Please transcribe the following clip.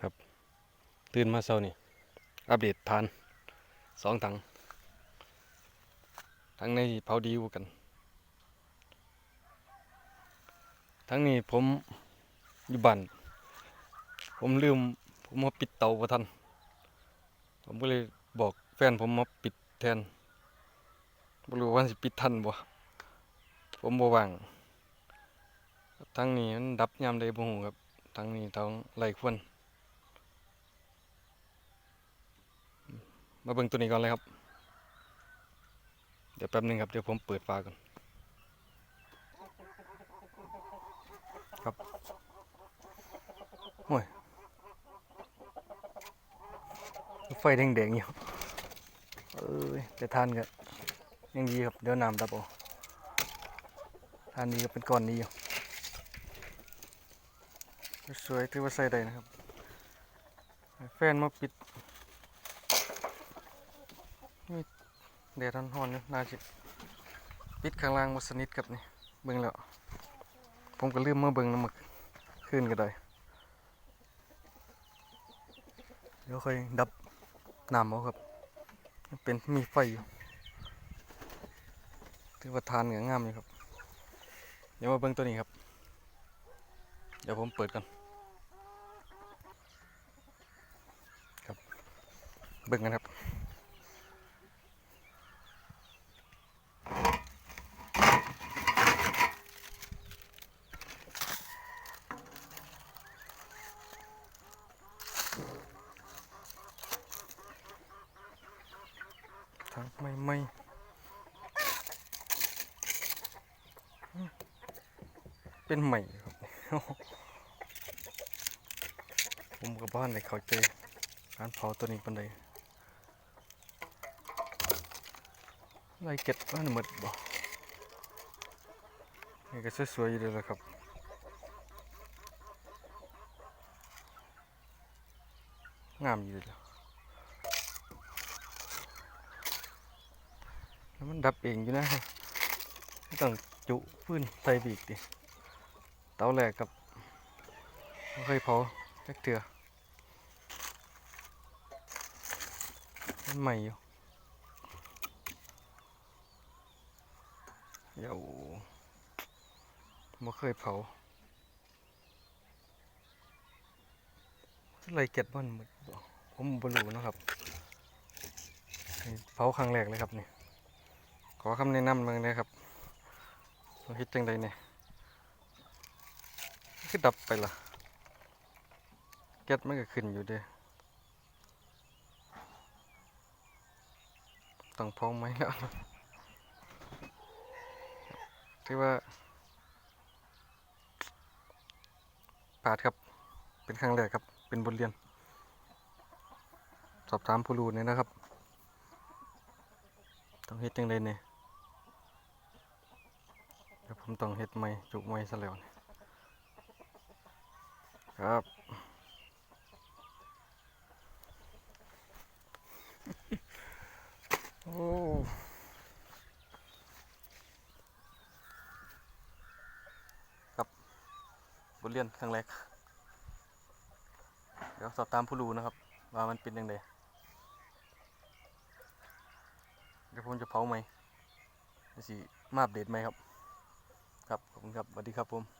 ครับ ตื่นมาเช้านี่ อัปเดตทานสองถังทั้งในเผาดีกว่ากัน ทั้งนี้ผมอยู่บ้าน ผมลืม ผมมาปิดเตาบ่ทัน ผมก็เลยบอกแฟนผมมาปิดแทนบ่รู้ว่าสิปิดทันบ่ ผมบ่ว่าง ทั้งนี้มันดับยามใดบ่ฮู้ครับ ทั้งนี้ต้องไล่ควน มาเบิ่งตัวนี้ก่อนเลยครับ เดี๋ยวแป๊บหนึงครับ เดี๋ยวผมเปิดฝาก่อน ครับโอ้ยไฟแดงๆอยู่เอ้ยแต่ทานก็ยังดีครับ เดี๋ยวน้ำดับเอาทานนี้ก็เป็นก้อนนี้อยู่สวยถือว่าใส่ได้นะครับ แฟนมาปิดนี่ แดดร้อนๆอยู่น่าจะปิดข้างล่างมดสนิทครับนี่เบิ่งแล้ว ผมก็ลืมเมาเบิ่งน้ำมึกขึ้นก็ได้เดี๋ยวค่อยดับน้ำเอาครับ เป็นมีไฟอยู่ถือว่าทานก็งามอยู่ครับ เดี๋ยวมาเบิ่งตัวนี้ครับ เดี๋ยวผมเปิดกันครับ เบิ่งกันครับ ทั้งไม่ไม่เป็นใหม่ครับ ผมกับบ้านเลยเขาใจการเผาตัวนี้ปันใดไรเก็ดบ้านหมดบ่นี่ก็สวยๆอยู่เลยละครับงามอยู่เลยล่ะแล้ว มันดับเองอยู่นะไม่ต้องจุพื้นใส่บีกดิเตาแรกกับเคยเผาจักเถื่อมันใหม่อยู่เดี๋ยวบ่เคยเผาอะไรเก็ดบ้านหมดผมบ่รู้เนะครับเผาครั้งแรกเลยครับเนี่ย ขอคำแนะนำมึงนะครับเราคิดจังใดเนี่ยคือดับไปละแก๊สมันก็ขึ้นอยู่เด้ต้องพร้อมไหมแล้วที่ว่าปาดครับ เป็นครั้งแรกครับ เป็นบทเรียน สอบถามผู้รู้เนี่ยนะครับ ต้องเฮ็ดจังไดเนี่ย เดี๋ยวผมต้องเฮ็ดใหม่จุกใหม่ซะแล้วนี่ครับโอ้ครับบทเรียนครั้งแรกเดี๋ยวสอบตามผู้รู้นะครับ ว่ามันเป็นยังไงเดี๋ยวผมจะเผาไหมสิมาอัปเดไหมครับ ครับขอบคุณครับสวัสดีครับผม